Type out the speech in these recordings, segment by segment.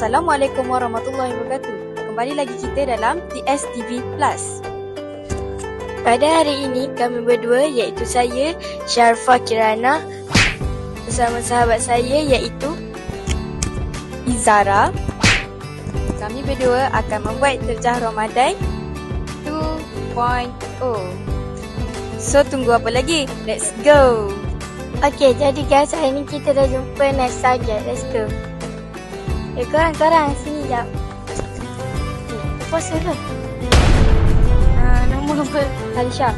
Assalamualaikum warahmatullahi wabarakatuh. Kembali lagi kita dalam TSTV Plus. Pada hari ini kami berdua iaitu saya Syarfa Kirana bersama sahabat saya iaitu Izara. Kami berdua akan membuat terjah Ramadan 2.0. So tunggu apa lagi? Let's go. Okay, jadi guys, hari ni kita dah jumpa next target. Let's go. Eh, korang, korang. Sini jap. Eh, puasa ke? Uh, nama apa? Alisha.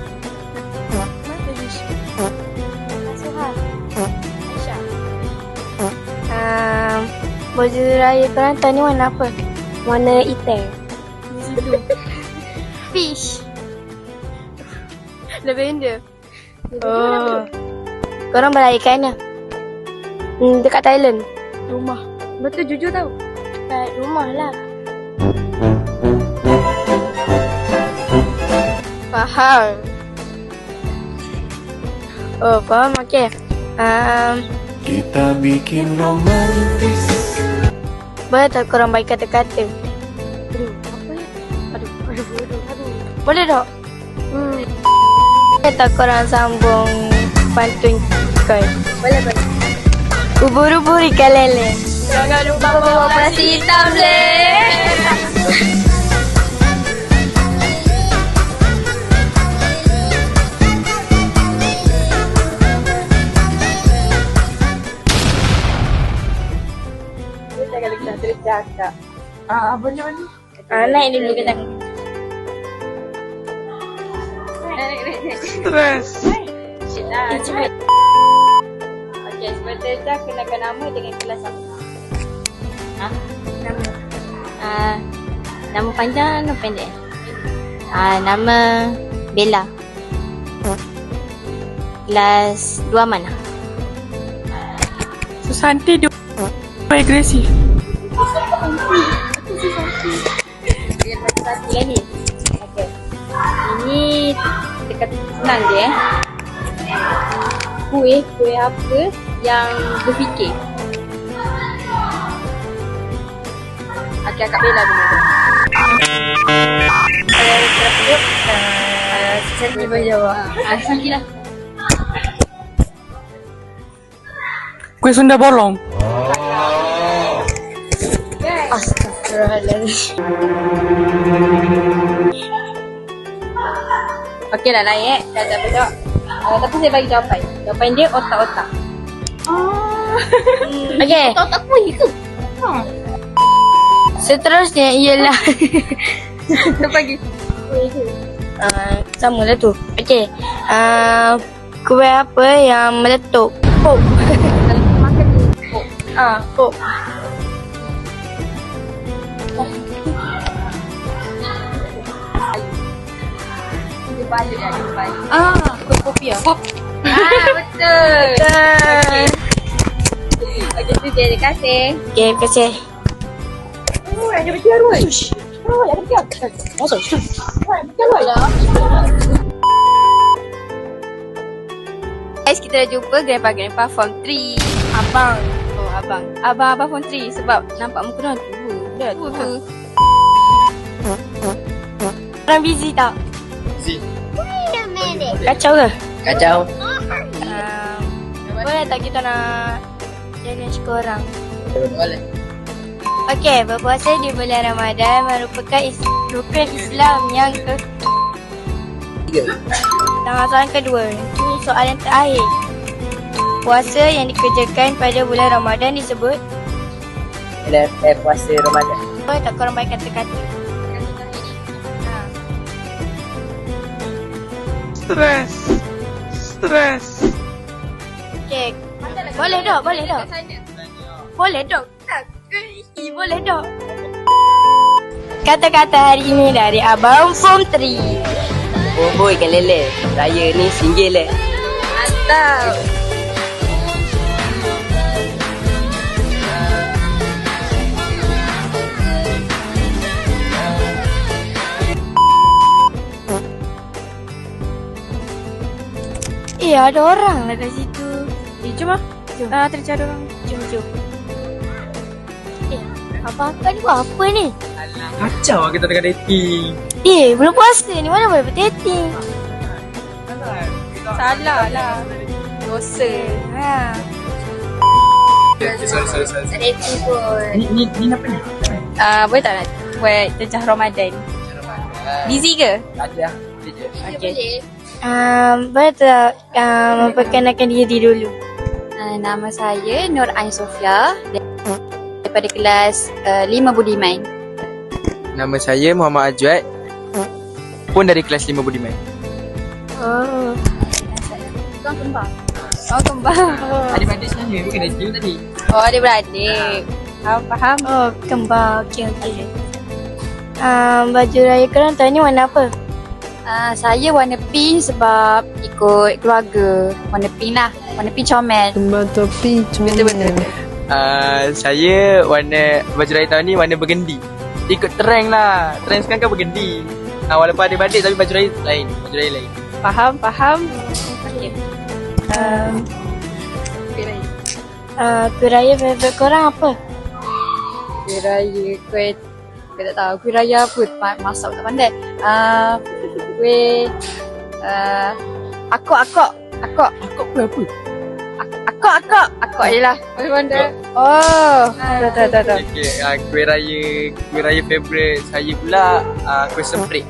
Suha. Aisyah. Um, baju raya korang tahu ni warna apa? Warna hitam. Fish. Lavender. Oh. Korang beraya kat mana? Hmm, dekat Thailand. Rumah. Betul jujur tau. Kat rumah lah. Faham. Oh, faham? Okay. Um, Kita bikin romantis boleh tak korang baik kata-kata? Aduh, apa ya? Aduh, aduh, aduh, aduh. Boleh tak? Hmm. Boleh tak korang sambung pantun koi? Boleh, boleh. Ubur-ubur ikan lele. Jangan lupa bawa plastik hitam, leh. Kalau kita terus cakap. Ah, apa mana? Ah, naik dulu ke tangan. Stres Nah, cuba. Okey, seperti dah kenakan nama dengan kelas apa? Ha? Nama. Ah, nama panjang nama pendek? Ah, nama Bella. Kelas 2 mana? Susanti dia agresif Dia macam satu lagi. Okey. Ini kata senang je eh. Kuih, kuih apa yang berfikir? Okey, Akak Bella dulu. Kalau terpeduk, uh, Santi boleh jawab. Ah, Santi lah. Kue Sunda bolong Astagfirullahaladzim. Okey lah naik eh. Dah dah bedok. Uh, tapi saya bagi jawapan. Jawapan dia otak-otak. Okay. Tak tak kuih ke? Seterusnya ialah Tak bagi. uh, sama lah tu. Okay. Uh, kuih apa yang meletup? Pop. Makan. Oh. Ah, pop. Balik balik. Ah, kuih kopi ah. Pop. Ah, betul. Okay. Okey, tu dia. Terima kasih. Okay, terima kasih. Oh. Oh, ada bertiar. Masuk. Oh, bertiar tu lah. Guys, kita dah jumpa Grandpa-Grandpa Form 3. Abang. Oh, abang. Abang-abang Form 3 sebab nampak muka dah tua. Dah tua tu. Orang busy tak? Busy. Kacau ke? Kacau Uh, boleh tak kita nak challenge korang? Boleh Okey, berpuasa di bulan Ramadan merupakan is- rukun Islam yang ke Tiga soalan kedua. Ini soalan terakhir. Puasa yang dikerjakan pada bulan Ramadan disebut Ada eh, puasa Ramadan Boleh tak korang baik kata-kata? Ha. Stres Stres Okey. Boleh dok, boleh dok. Boleh dok. Eh, Boleh dok. Kata-kata hari ini dari Abang Form 3. Bobo ikan lele. Raya ni singgil eh. Mantap. Eh, ada orang lah kat situ. Eh, jom lah. Jom. Ah, tercari orang. Jom, jom. Abang Akak ni buat apa ni? Alah, kacau lah kita tengah dating. Eh, belum puasa ni. Mana boleh berdating? Salah lah. Dosa. Ha. Sorry, sorry, sorry. Dating pun. Ni, ni, ni apa ni? Uh, boleh tak nak buat terjah Ramadan? Busy ke? Tak ada lah. Je. Okay. Um, boleh tak um, memperkenalkan diri dulu? Uh, nama saya Nur Ain Sofia daripada kelas uh, 5 Budiman. Nama saya Muhammad Ajwat. Pun dari kelas 5 Budiman. Oh. Tuan kembar. Oh kembar. Adik-adik sebenarnya bukan dating tadi. Oh dia beradik. Faham faham. Oh, kembar. Okey, okey. Um, baju raya korang tahun ni warna apa? Uh, saya warna pink sebab ikut keluarga. Warna pink lah. Warna pink comel. Betul Betul betul. Uh, saya warna baju raya tahun ni warna bergendi. Ikut trend lah. Trend sekarang kan bergendi. Uh, walaupun adik-adik tapi baju raya lain. Baju raya lain. Faham faham. Okay. Um, Kuih raya. uh, kuih raya favourite korang apa? Kuih raya kuih Kuih tak tahu kuih raya apa Ma- Masak tak pandai uh, Kuih uh, Akok akok Akok Kau apa apa? Ak- Akok akok Akok je lah. Kuih pandai Oh. Tahu tahu tahu tahu Okay, uh, kuih raya kuih raya favourite saya pula uh, kuih semprit.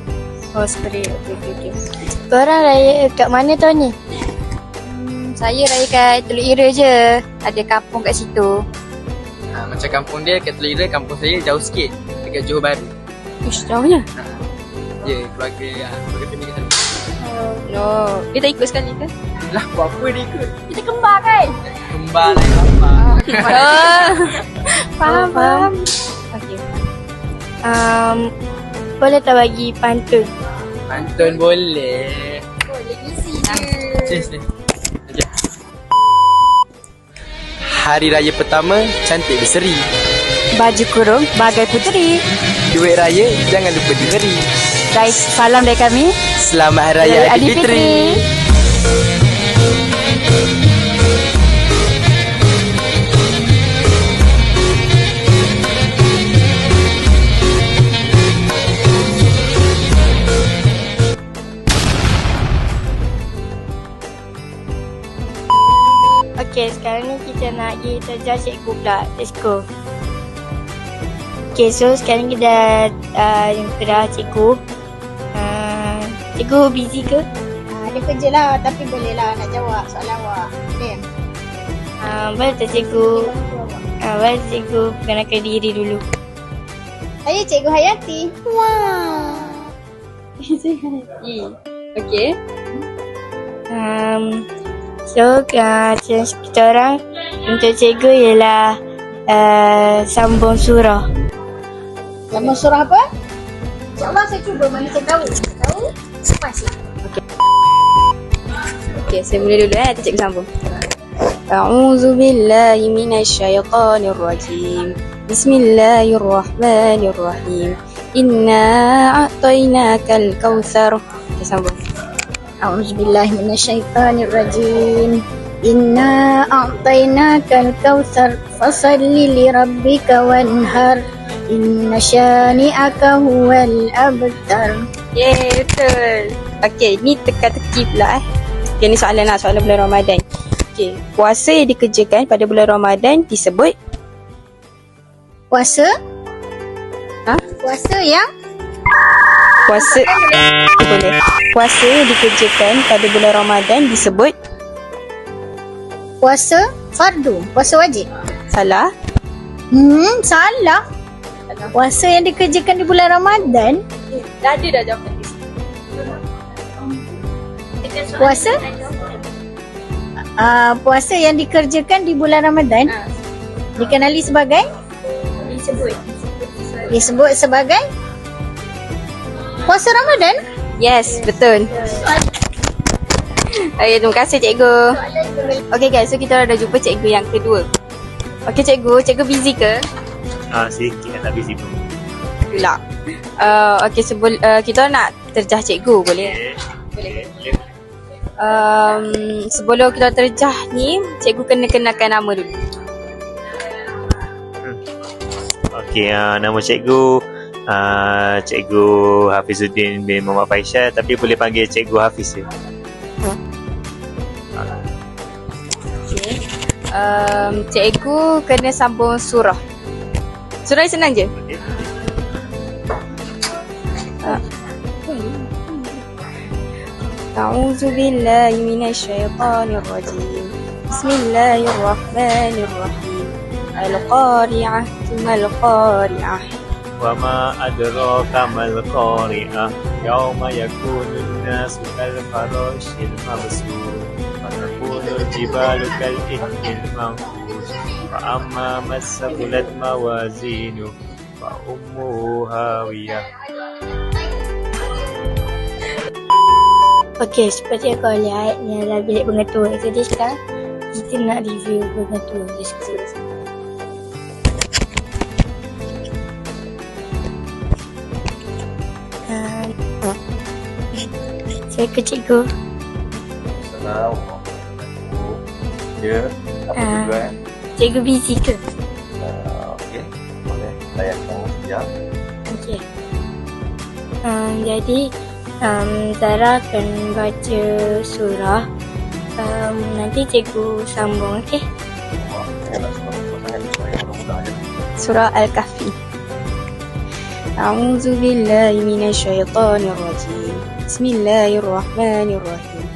Oh, seperti okey okey okey. Korang raya kat mana tahun ni? hmm, Saya raya kat Teluk Ira je. Ada kampung kat situ. Uh, macam kampung dia kat Telira, kampung saya jauh sikit. Dekat Johor Bahru. Ush jauhnya? Ya, yeah, keluarga uh, keluarga family kat sana. No. Dia tak ikut sekali ke? Lah, buat apa dia ikut? Kita kembar kan? Kembar lain apa? Oh Faham faham Okay Um, boleh tak bagi pantun? Pantun boleh. Boleh isi Cheers ni. Okay. Hari raya pertama cantik berseri. Baju kurung bagai puteri Duit raya jangan lupa diberi. Guys, salam dari kami Selamat Hari Raya Aidilfitri. Pergi terjah cikgu pula. Let's go. Okay, so sekarang kita dah uh, jumpa dah cikgu. Uh, cikgu busy ke? Ah, dia kerja lah tapi boleh lah nak jawab soalan awak. Boleh? Uh, boleh tak cikgu? Uh, boleh tak cikgu perkenalkan diri dulu. Saya Cikgu Hayati. Okay Um, so, uh, kita orang untuk cikgu ialah uh, sambung surah. Nama surah apa? InsyaAllah saya cuba mana saya tahu. Tahu? Pasti. Okay, saya mula dulu eh, nanti cikgu sambung. أعوذ بالله من الشيطان الرجيم بسم الله الرحمن الرحيم إنا أعطيناك الكوثر Okay, sambung أعوذ بالله من الشيطان الرجيم Inna a'tayna kal kawthar Fasalli li rabbika wanhar Inna syani'aka huwal abtar Yeay, betul. Okay, ni teka-teki pula eh. Okay, ni soalan lah, soalan bulan Ramadan. Okay, puasa yang dikerjakan pada bulan Ramadan disebut? Puasa? Ha? Puasa yang? Puasa. Boleh. Puasa yang dikerjakan pada bulan Ramadan disebut? Puasa fardu, puasa wajib. salah. Hmm, salah. Puasa yang dikerjakan di bulan Ramadan, Dah ada dah jawapan. puasa uh, puasa yang dikerjakan di bulan Ramadan Ah. dikenali sebagai Disebut. disebut sebagai puasa Ramadan. Yes, betul. Okay, terima kasih cikgu. Okay guys, so kita dah jumpa cikgu yang kedua. Okay cikgu, cikgu busy ke? Ah, sikit tak busy pun. Pula. Uh, okay, sebelum uh, kita nak terjah cikgu boleh? Boleh. Um, sebelum kita terjah ni, cikgu kena kenalkan nama dulu. Okey. Okey, uh, nama cikgu uh, Cikgu Hafizuddin bin Muhammad Faisal tapi boleh panggil Cikgu Hafiz je. Okay. Um, cikgu kena sambung surah. Surah yang senang je. Okey. أعوذ بالله من الشيطان الرجيم بسم الله الرحمن الرحيم القارعة ثم القارعة وما أدراك ما القارعة يوم يكون الناس كالفراش المبثوث وتكون الجبال كالإهن المنفوش فأما من ثقلت موازينه فأمه هاوية Okey, seperti yang kau lihat, ni adalah bilik pengetua. Jadi sekarang, kita nak review pengetua. Let's go. Ah, Saya ke cikgu. Assalamualaikum. Ya, apa Ah. tujuan? Cikgu busy ke? Uh, Okey, boleh layan kamu sekejap. Okey. Um, jadi, um, Zara akan baca surah. Um, nanti cikgu sambung, okey? Maaf, saya nak sebab sangat saya mudah-mudah je. Surah Al-Kahfi أعوذ بالله من الشيطان الرجيم بسم الله الرحمن الرحيم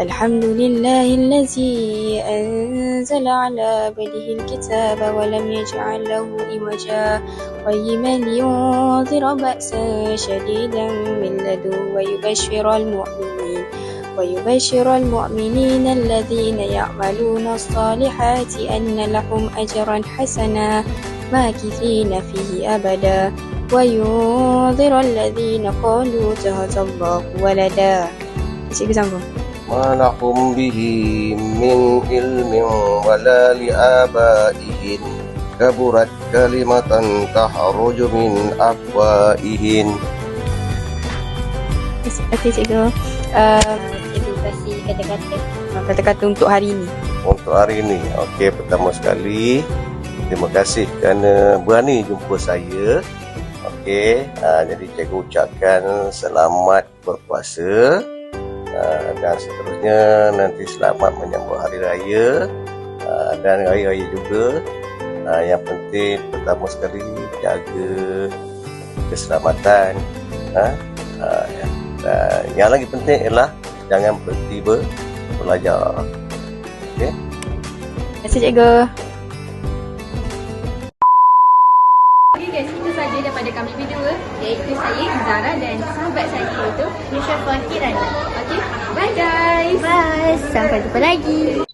الحمد لله الذي أنزل على عبده الكتاب ولم يجعل له عوجا قيما لينذر بأسا شديدا من لدنه ويبشر المؤمنين. ويبشر المؤمنين الذين يعملون الصالحات أن لهم أجرا حسنا ماكثين فيه أبدا. وينذر الذين قالوا اتخذ الله ولدا. ما لهم به من علم ولا لآبائهم كبرت كلمة تخرج من أفواههم Okey cikgu. Uh, Cikgu kasih kata-kata. kata-kata untuk hari ini. untuk hari ini. Okey, pertama sekali terima kasih kerana berani jumpa saya. Okey, uh, jadi cikgu ucapkan selamat berpuasa uh, dan seterusnya nanti selamat menyambut hari raya uh, dan raya-raya juga. Uh, yang penting pertama sekali jaga keselamatan. Uh, ya. Dan yang lagi penting ialah jangan berhenti ber- belajar. Terima kasih cikgu. Iaitu Nisha Fakirana. Okay, bye guys. Bye. Sampai jumpa lagi.